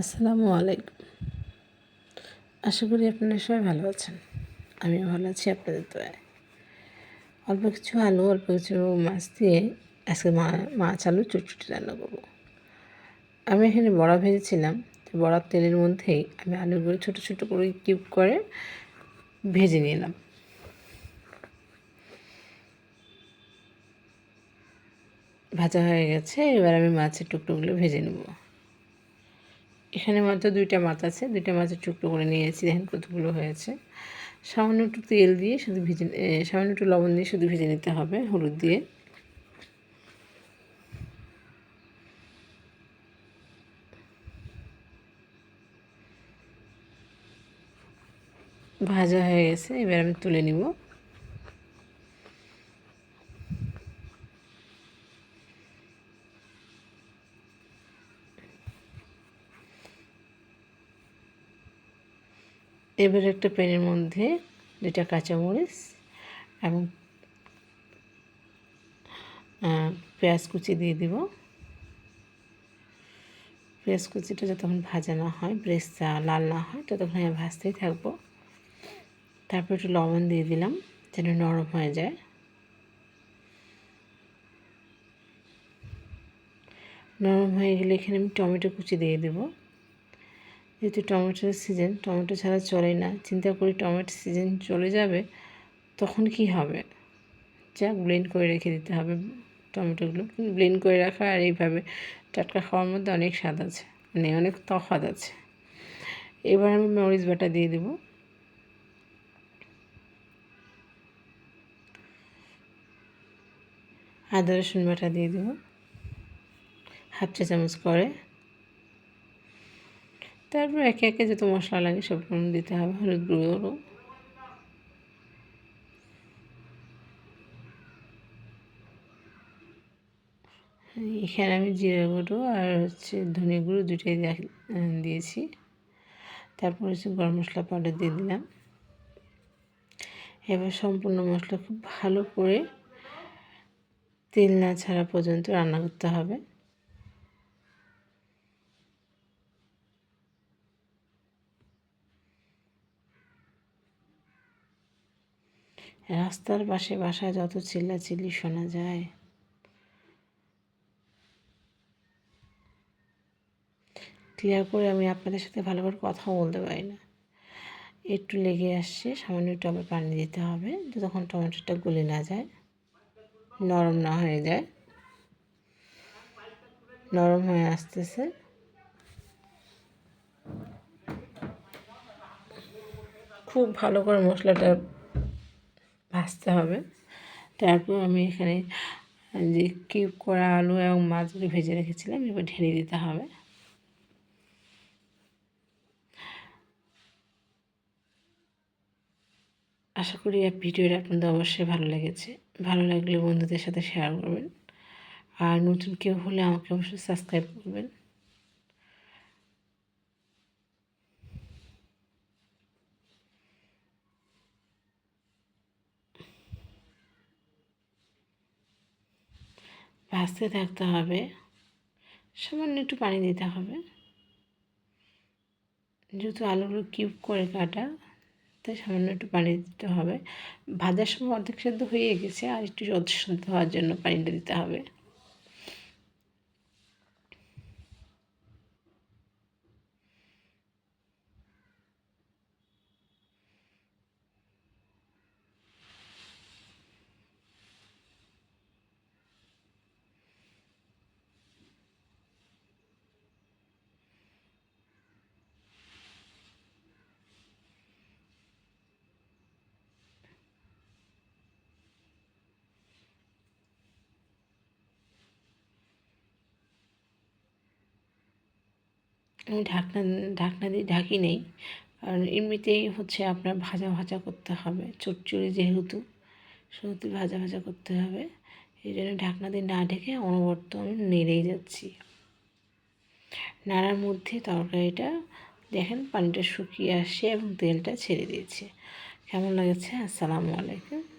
আসসালামু আলাইকুম। আশা করি আপনারা সবাই ভালো আছেন। আমিও ভালো আছি আপনাদের তো অল্প কিছু আলু, অল্প কিছু মাছ দিয়ে আজকে মাছ, আলু, চটচটি রান্না করব। আমি এখানে বড়া ভেজেছিলাম। বড়ার তেলের মধ্যেই আমি আলুগুলো ছোটো ছোটো করে কিউব করে ভেজে নিলাম। ভাজা হয়ে গেছে। এবার আমি মাছের টুকরোগুলো ভেজে নেব। এখানে মাত্র দুইটা মাছ আছে। দুইটা মাছের টুকরো করে নিয়েছি। দেখেন কতগুলো হয়েছে। সামান্য একটু তেল দিয়ে শুধু ভেজে সামান্য একটু লবণ দিয়ে শুধু ভেজে নিতে হবে হলুদ দিয়ে। ভাজা হয়ে গেছে। এবার আমি তুলে নিব। এবার একটা প্যানের মধ্যে দুটা কাঁচামরিচ এবং পেঁয়াজ কুচি দিয়ে দিব। পেঁয়াজ কুচিটা যতক্ষণ ভাজা না হয় ব্রেসটা লাল না হয়, ততক্ষণ আমি ভাজতেই থাকব। তারপর একটু লবণ দিয়ে দিলাম, যেন নরম হয়ে যায়। নরম হয়ে গেলে এখানে আমি টমেটো কুচি দিয়ে দেবো। যেহেতু টমেটোর সিজন টমেটো ছাড়া চলে না, চিন্তা করি টমেটো সিজন চলে যাবে, তখন কি হবে? যাক ব্লেন্ড করে রেখে দিতে হবে টমেটোগুলো। ব্লেন্ড করে রাখা আর এইভাবে টাটকা খাওয়ার মধ্যে অনেক স্বাদ আছে মানে অনেক তফাত আছে। এবার আমি মরিচ বাটা দিয়ে দেবো। আদা রসুন বাটা দিয়ে দেবো। হাফ চা চামচ করে। তারপর একে একে যত মশলা লাগে সব দিতে হবে, হলুদ গুঁড়ো এখানে আমি জিরা গুঁড়ো আর হচ্ছে ধনে গুঁড়ো দুটোই দিয়েছি। তারপর হচ্ছে গরম মশলা পাউডার দিয়ে দিলাম। এবার সম্পূর্ণ মশলা খুব ভালো করে তেল না ছাড়া পর্যন্ত রান্না করতে হবে। রাস্তার পাশে বাসায় যত চিল্লাচিল্লি শোনা যায়। ক্লিয়ার করে আমি আপনাদের সাথে ভালো করে কথা বলতে পারি না। একটু লেগে আসছে, সামান্য একটু আবার পানি দিতে হবে, যতক্ষণ টমেটোটা গলে না যায়, নরম না হয়ে যায়। নরম হয়ে আসতেছে। খুব ভালো করে মশলাটা ভাজতে হবে। তারপর আমি এখানে, যে কিউব করা আলু এবং মাছগুলো ভেজে রেখেছিলাম, এবার ঢেলে দিতে হবে। আশা করি ভিডিওটা আপনাদের অবশ্যই ভালো লেগেছে। ভালো লাগলে বন্ধুদের সাথে শেয়ার করবেন। আর নতুন কেউ হলে আমাকে অবশ্যই সাবস্ক্রাইব করবেন। ভাজতে থাকতে হবে। সামান্য একটু পানি দিতে হবে। যেহেতু আলুগুলো কিউব করে কাটা, তাই সামান্য একটু পানি দিতে হবে। ভাজার সময় অর্ধেক সেদ্ধ হয়ে গেছে, আর একটু সেদ্ধ হওয়ার জন্য পানিটা দিতে হবে। আমি ঢাকনা ঢাকনা দিয়ে ঢাকি নেই। কারণ এমনিতেই হচ্ছে আপনার ভাজা ভাজা করতে হবে। চটচড়ি যেহেতু, সেহেতু ভাজা ভাজা করতে হবে। এই জন্য ঢাকনা দিয়ে না ঢেকে অনবর্ত আমি নেড়েই যাচ্ছি। নাড়ার মধ্যে তরকারিটা, দেখেন পানিটা শুকিয়ে আসছে এবং তেলটা ছেড়ে দিয়েছে। কেমন লাগছে? আসসালামু আলাইকুম।